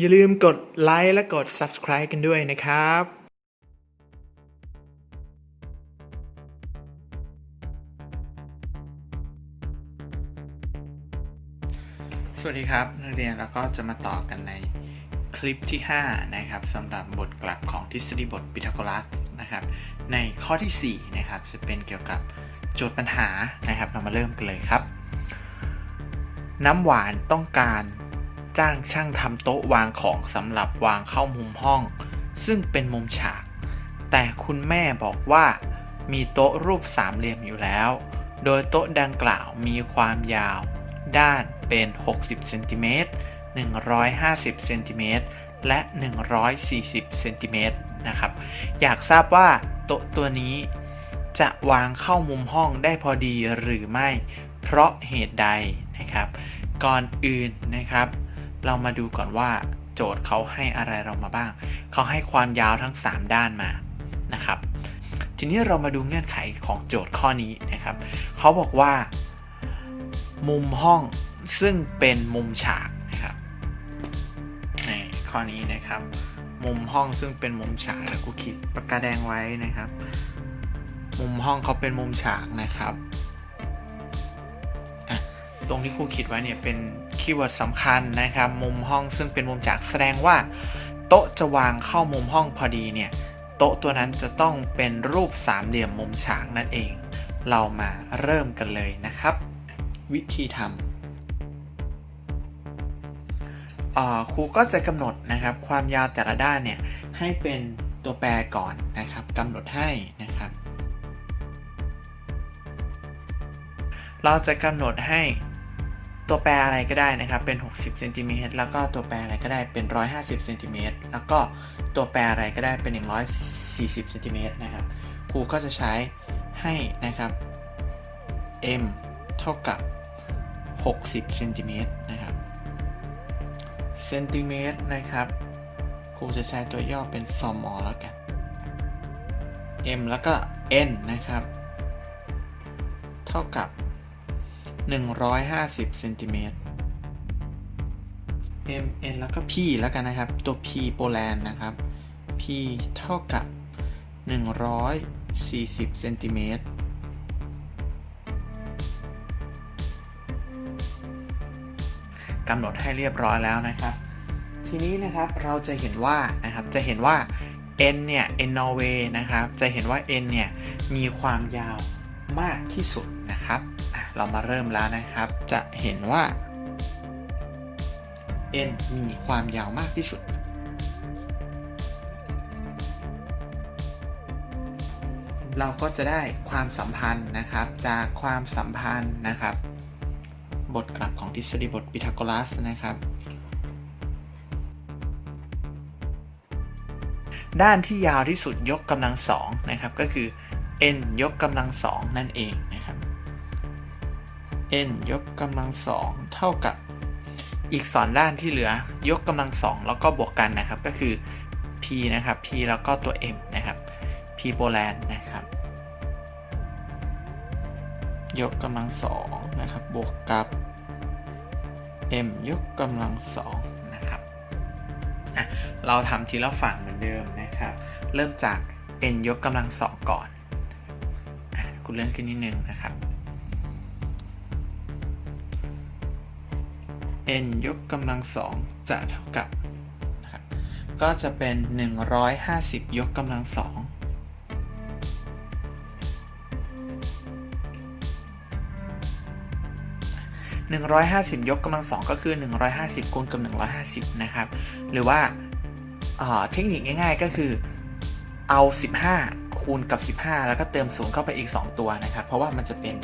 อย่าลืมกดไลค์และกด subscribe กันด้วยนะครับสวัสดีครับนักเรียนเราก็จะมาต่อกันในคลิปที่ 5 นะครับสำหรับบทกลับของทฤษฎีบทปิทาโกรัสนะครับ ในข้อที่ 4 นะครับ จะเป็นเกี่ยวกับโจทย์ปัญหานะครับ เรามาเริ่มกันเลยครับ น้ำหวานต้องการ จ้างช่างทำโต๊ะวางของสำหรับวางเข้ามุมห้อง ซึ่งเป็นมุมฉาก แต่คุณแม่บอกว่า มีโต๊ะรูปสามเหลี่ยมอยู่แล้ว โดยโต๊ะดังกล่าวมีความยาว ด้านเป็น 60เซนติเมตร150เซนติเมตรและ 140เซนติเมตรนะครับ อยากทราบว่าโต๊ะตัวนี้จะวางเข้ามุมห้องได้พอดีหรือไม่ เพราะเหตุใดนะครับ ก่อนอื่นนะครับ เรามาดูก่อนว่า โจทย์เขาให้อะไรเรามาบ้าง เขาให้ความยาวทั้ง 3 ด้านมานะครับ ทีนี้เรามาดูเงื่อนไขของโจทย์ข้อนี้นะครับ เขาบอกว่า มุมห้องซึ่งเป็นมุมฉากนะครับในข้อนี้นะครับ มุมห้องซึ่งเป็นมุมฉากแล้วกูขีดปากกาแดงไว้นะครับ มุมห้องเขาเป็นมุมฉากนะครับตรงที่ครูขีดไว้เนี่ยเป็น คีย์เวิร์ดสำคัญนะครับมุมห้องซึ่งเป็นมุมฉากแสดงว่า โต๊ะจะวางเข้ามุมห้องพอดีเนี่ยโต๊ะตัวนั้นจะต้องเป็นรูปสามเหลี่ยมมุมฉากนั่นเอง เรามาเริ่มกันเลยนะครับ วิธีทำครูก็จะกำหนดนะครับ ความยาวแต่ละด้านเนี่ยให้เป็นตัวแปรก่อนนะครับกำหนดให้นะครับ เราจะกำหนดให้ ตัวแปรอะไรก็ได้นะครับเป็น 60เซนติเมตรแล้วก็ตัวแปรอะไรก็ได้เป็น 150เซนติเมตรแล้วก็ตัวแปรอะไรก็ได้เป็น 140เซนติเมตรนะครับครูก็จะใช้ให้นะครับ m เท่ากับ 60เซนติเมตรนะครับเซนติเมตรนะครับครูจะใช้ตัวย่อเป็นสมอแล้วกัน m แล้วก็ n นะครับ เท่ากับ 150เซนติเมตร m n แล้วก็ p แล้วกันนะครับ ตัว p โปแลนด์นะครับ p เท่ากับ 140เซนติเมตรกำหนดให้เรียบร้อยแล้วนะครับ ทีนี้นะครับเราจะเห็นว่านะครับจะเห็นว่า n เนี่ย n Norway นะครับ จะเห็นว่า n เนี่ย มีความยาวมากที่สุดนะครับ เรามาเริ่มแล้วนะครับ จะเห็นว่า n มีความยาวมากที่สุด เราก็จะได้ความสัมพันธ์นะครับ จากความสัมพันธ์นะครับ บทกลับของทฤษฎีบทปิทาโกรัสนะครับด้านที่ยาวที่สุดยกกำลังสองนะครับ ก็คือ n ยกกำลังสองนั่นเองนะครับ n ยกกำลังสองเท่ากับอีกสองด้านที่เหลือยกกำลังสองแล้วก็บวกกันนะครับก็คือ p นะครับ p แล้วก็ตัว m นะครับ p โปแลนด์นะครับ ยกกำลังสองนะครับบวกกับ m ยกกำลังสองนะครับเราทำทีละฝั่งเหมือนเดิมนะครับ เริ่มจาก n ยกกำลังสองก่อนอคุณเลื่อนขึ้นนิดนึงนะครับ n ยกกำลังสองจะเท่ากับนะครับก็จะเป็น 150 ยกกำลังสอง150 ยกกำลังสองก็คือ 150คูณกับ 150 นะครับ หรือว่าเทคนิคง่ายๆก็คือเอา 15 คูณกับ 15 แล้วก็เติมศูนย์เข้าไปอีก 2 ตัวนะครับ เพราะว่ามันจะเป็น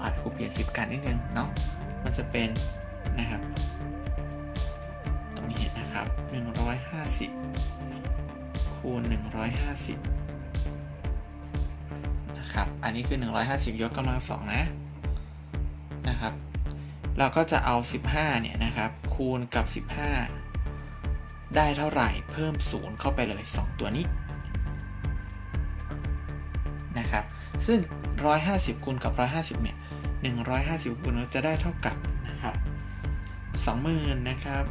อ่าครูเปลี่ยน10กันนิดนึงเนาะมันจะเป็น นะครับ ตรงนี้นะครับ 150 คูณ 150 นะครับ อันนี้คือ 150 ยกกำลังสองนะ นะครับ เราก็จะเอา 15 เนี่ยนะครับ คูณกับ 15 ได้เท่าไหร่ เพิ่ม 0 เข้าไปเลย 2 ตัวนี้ นะครับ ซึ่ง 150 คูณกับ 150 เนี่ย150คูณจะได้เท่ากับนะครับ 20,000นะครับ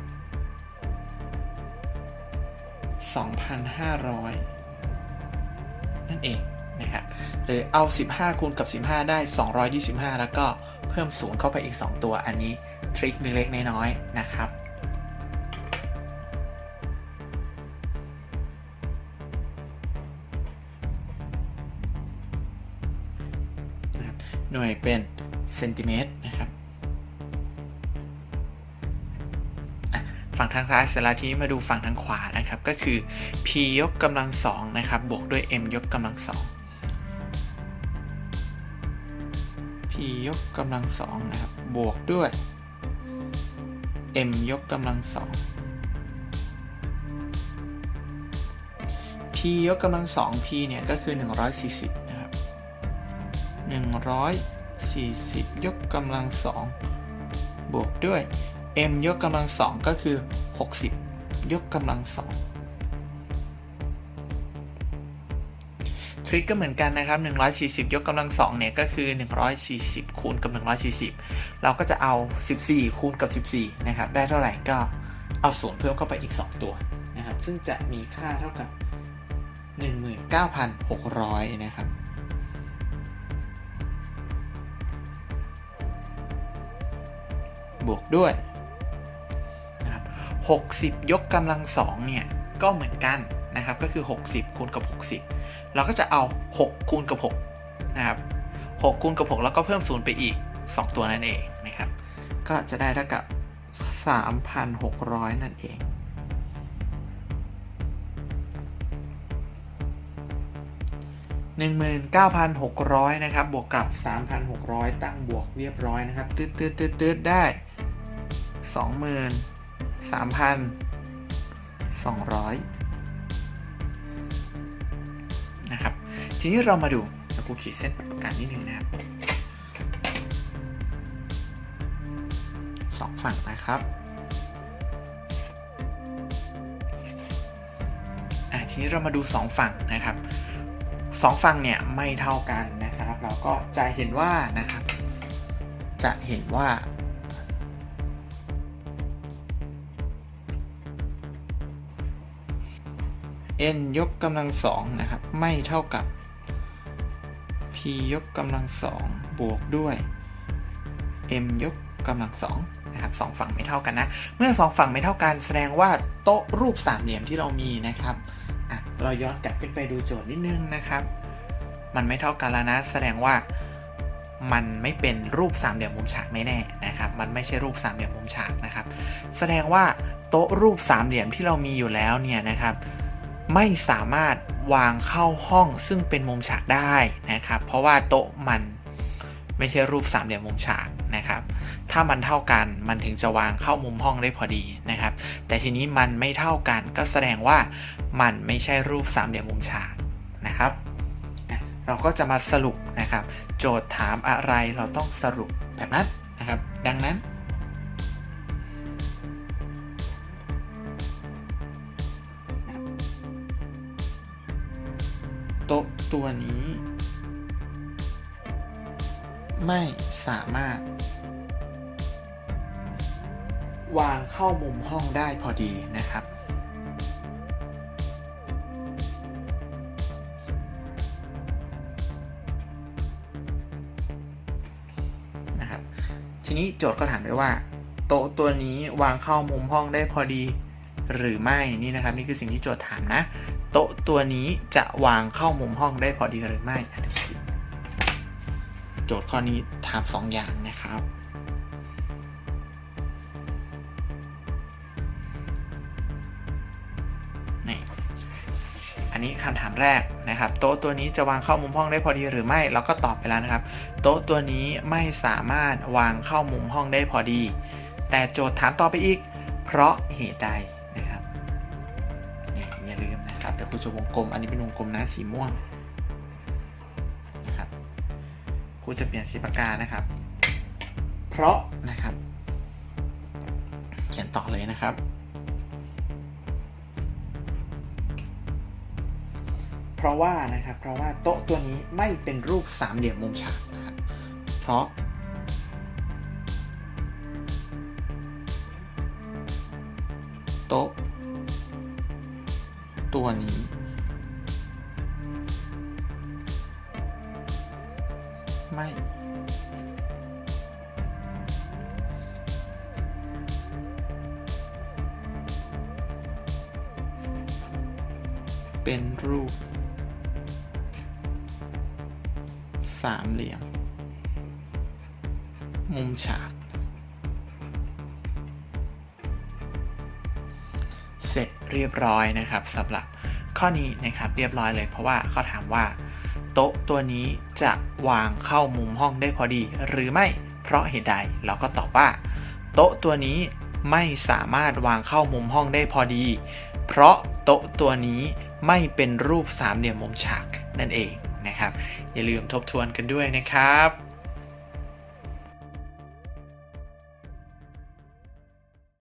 2,500 นั่นเองนะครับหรือเอา 15 คูณกับ 15 ได้ 225 แล้วก็เพิ่มศูนย์เข้าไปอีก 2 ตัวอันนี้ทริคเล็กๆน้อยๆนะครับนะครับหน่วยเป็นเซนติเมตร ฝั่งทางซ้ายเสร็จแล้วทีนี้มาดูฝั่งทางขวานะครับ ก็คือ p ยกกำลังสองนะครับบวกด้วย m ยกกำลังสอง p ยกกำลังสองนะครับบวกด้วย m ยกกำลังสอง p ยกกำลังสอง p เนี่ยก็คือ 140 นะครับ 140 ยกกำลังสองบวกด้วย m ยกกำลังสองก็คือ 60 ยกกำลังสองทริกก็เหมือนกันนะครับ 140 ยกกำลังสองเนี่ยก็คือ 140 คูณกับ 140 เราก็จะเอา 14 คูณกับ 14 นะครับ ได้เท่าไหร่ก็เอาศูนย์เพิ่มเข้าไปอีก 2 ตัวนะครับ ซึ่งจะมีค่าเท่ากับ 19,600 นะครับบวกด้วยนะครับ 60 ยกกำลังสองเนี่ย ก็เหมือนกันนะครับ ก็คือ 60 คูณกับ 60 เราก็จะเอา 6 คูณกับ 6 นะครับ 6 คูณกับ 6 แล้วก็เพิ่มศูนย์ไปอีก 2 ตัวนั่นเองนะครับ ก็จะได้เท่ากับ 3,600 นั่นเอง19,600 นะครับ บวกกับ 3,600 ตั้งบวกเรียบร้อยนะครับ ตืดตืดตืดตืดได้ 23,200นะครับ ทีนี้เรามาดูเดี๋ยวกูขีดเส้นปากกานิดนึงนะครับสองฝั่งนะครับอะทีนี้เรามาดูสองฝั่งนะครับสองฝั่งเนี่ยไม่เท่ากันนะครับ เราก็จะเห็นว่านะครับ จะเห็นว่า n ยกกำลังสองนะครับ ไม่เท่ากับ p ยกกำลังสองบวกด้วย m ยกกำลังสองนะครับสองฝั่งไม่เท่ากันนะ เมื่อสองฝั่งไม่เท่ากันแสดงว่าโต๊ะรูปสามเหลี่ยมที่เรามีนะครับอะเราย้อนกลับขึ้นไปดูโจทย์นิดนึงนะครับ มันไม่เท่ากันแล้วนะ แสดงว่ามันไม่เป็นรูปสามเหลี่ยมมุมฉากแน่ๆนะครับ มันไม่ใช่รูปสามเหลี่ยมมุมฉากนะครับ แสดงว่าโต๊ะรูปสามเหลี่ยมที่เรามีอยู่แล้วเนี่ยนะครับ ไม่สามารถวางเข้าห้องซึ่งเป็นมุมฉากได้นะครับ เพราะว่าโต๊ะมันไม่ใช่รูปสามเหลี่ยมมุมฉากนะครับ ถ้ามันเท่ากันมันถึงจะวางเข้ามุมห้องได้พอดีนะครับ แต่ทีนี้มันไม่เท่ากันก็แสดงว่ามันไม่ใช่รูปสามเหลี่ยมมุมฉากนะครับ เราก็จะมาสรุปนะครับ โจทย์ถามอะไรเราต้องสรุปแบบนั้นนะครับ ดังนั้น โต๊ะตัวนี้ ไม่สามารถ วางเข้ามุมห้องได้พอดีนะครับ นะครับ ทีนี้โจทย์ก็ถามไว้ว่า โต๊ะตัวนี้วางเข้ามุมห้องได้พอดีหรือไม่นี่นะครับ นี่คือสิ่งที่โจทย์ถามนะ โต๊ะตัวนี้จะวางเข้ามุมห้องได้พอดีหรือไม่ โจทย์ข้อนี้ถามสองอย่างนะครับ นี่อันนี้คำถามแรกนะครับ โต๊ะตัวนี้จะวางเข้ามุมห้องได้พอดีหรือไม่ เราก็ตอบไปแล้วนะครับ โต๊ะตัวนี้ไม่สามารถวางเข้ามุมห้องได้พอดี แต่โจทย์ถามต่อไปอีก เพราะเหตุใด ดี๋ยวครูจะวงกลม อันนี้เป็นวงกลมนะสีม่วงนะครับครูจะเปลี่ยนสีปากกานะครับ เพราะนะครับ เขียนต่อเลยนะครับ เพราะว่านะครับ เพราะว่าโต๊ะตัวนี้ไม่เป็นรูปสามเหลี่ยมมุมฉากนะครับ เพราะโต๊ะ ตัวนี้ ไม่ เป็นรูป สามเหลี่ยม มุมฉาก เสร็จเรียบร้อยนะครับสำหรับข้อนี้นะครับเรียบร้อยเลย เพราะว่าเขาถามว่า โต๊ะตัวนี้จะวางเข้ามุมห้องได้พอดี หรือไม่เพราะเหตุใดเราก็ตอบว่า โต๊ะตัวนี้ไม่สามารถวางเข้ามุมห้องได้พอดี เพราะโต๊ะตัวนี้ไม่เป็นรูปสามเหลี่ยมมุมฉากนั่นเองนะครับ อย่าลืมทบทวนกันด้วยนะครับ